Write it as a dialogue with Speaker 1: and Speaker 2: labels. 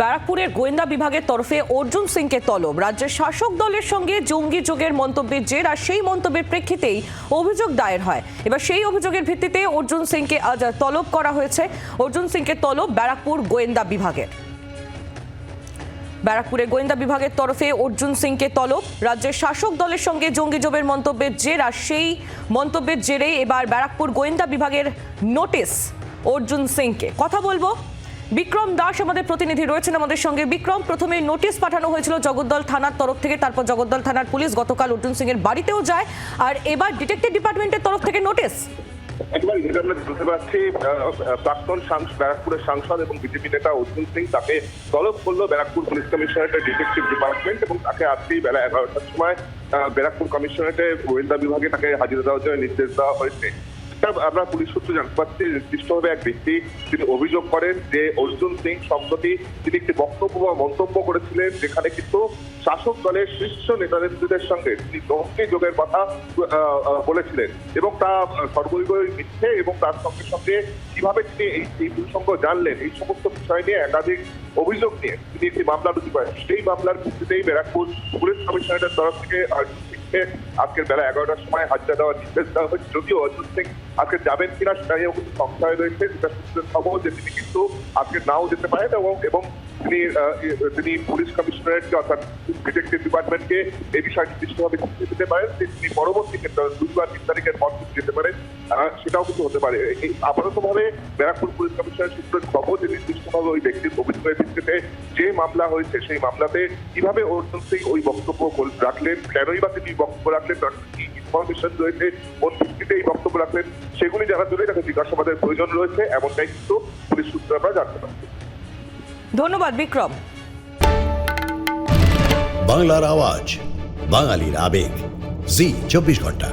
Speaker 1: ব্যারাকপুরের গোয়েন্দা বিভাগের তরফে অর্জুন সিংকে তলব। রাজ্যের শাসক দলের সঙ্গে জঙ্গি যোগের মন্তব্যের জের আর সেই মন্তব্যের প্রেক্ষিতেই অভিযোগ দায়ের হয়। এবার সেই অভিযোগের ভিত্তিতে অর্জুন সিংকে আজ তলব করা হয়েছে। অর্জুন সিংকে তলব ব্যারাকপুর গোয়েন্দা বিভাগের। ব্যারাকপুরের গোয়েন্দা বিভাগের তরফে অর্জুন সিংকে তলব। রাজ্যের শাসক দলের সঙ্গে জঙ্গি জবের মন্তব্যের জের আর সেই মন্তব্যের জেরে এবার ব্যারাকপুর গোয়েন্দা বিভাগের নোটিশ অর্জুন সিংকে। কথা বলব বিক্রম দাস আমাদের প্রতিনিধি রয়েছেন আমাদের সঙ্গে। বিক্রম, প্রথমে নোটিশ পাঠানো হয়েছিল জগদ্দল থানার তরফ থেকে, তারপর জগদ্দল থানার পুলিশ গতকাল অর্জুন সিং এর বাড়িতেও যায়। আর এবার ডিটেকটিভ ডিপার্টমেন্টের তরফ থেকে নোটিশ।
Speaker 2: একবার যেটা আমরা বুঝতে পারছি প্রাক্তন ব্যারাকপুরের সাংসদ এবং বিজেপি নেতা অর্জুন সিং তাকে তলব করল ব্যারাকপুর পুলিশ কমিশনারেটের ডিটেকটিভ ডিপার্টমেন্ট এবং তাকে আজকেই বেলা এগারোটার সময় ব্যারাকপুর কমিশনারেটের গোয়েন্দা বিভাগে তাকে হাজিরা দেওয়ার জন্য নির্দেশ দেওয়া হয়েছে। এটা আমরা পুলিশ সূত্রে জানতে পারছি নির্দিষ্টভাবে এক ব্যক্তি তিনি অভিযোগ করেন যে অর্জুন সিং সম্প্রতি তিনি একটি বক্তব্য বা মন্তব্য করেছিলেন, যেখানে কিন্তু শাসক দলের শীর্ষ নেতানেত্রীদের সঙ্গে তিনি জঙ্গি যোগের কথা বলেছিলেন এবং তা সর্বৈবই মিথ্যে এবং তার সঙ্গে সঙ্গে কীভাবে তিনি এই এই প্রসঙ্গ জানলেন, এই সমস্ত বিষয় নিয়ে একাধিক অভিযোগ নিয়ে তিনি একটি মামলা রুজু করেন। সেই মামলার ভিত্তিতেই ব্যারাকপুর পুলিশ কমিশনারের তরফ থেকে সিংকে আজকের বেলা এগারোটার সময় হাজিরা দেওয়ার নির্দেশ দেওয়া হয়েছে। যদিও অর্জুন সিং আজকে যাবেন কিনা সেটা নিয়েও কিন্তু সংশয় রয়েছে যেটা সূত্রের খবর যে তিনি কিন্তু আজকে নাও যেতে পারেন এবং এবং তিনি তিনি পুলিশ কমিশনারেটকে অর্থাৎ ডিটেকটিভ ডিপার্টমেন্টকে এই বিষয়ে নির্দিষ্টভাবে চিঠি দিতে পারেন। তিনি পরবর্তী ক্ষেত্রে বুধবার তিন তারিখের পর তিনি যেতে পারেন। সেটাও কিন্তু হতে পারে। এই আপাততভাবে ব্যারাকপুর পুলিশ কমিশনার সূত্রের খবর যে নির্দিষ্টভাবে ওই ব্যক্তির অভিযোগের ভিত্তিতে যে মামলা হয়েছে, সেই মামলাতে কীভাবে অর্জুন সিং ওই বক্তব্য বল- রাখলেন কেনই বা তিনি বক্তব্য রাখলেন তার কি ইনফরমেশন রয়েছে কোন ভিত্তিতে এই বক্তব্য রাখলেন সেগুলি জানার জন্যই তাকে জিজ্ঞাসাবাদের প্রয়োজন রয়েছে এমনটাই কিন্তু পুলিশ সূত্র আমরা জানতে পারছি।
Speaker 1: ধন্যবাদ বিক্রম।
Speaker 3: বাংলার আওয়াজ বাঙালির আবেগ জি চব্বিশ ঘণ্টা।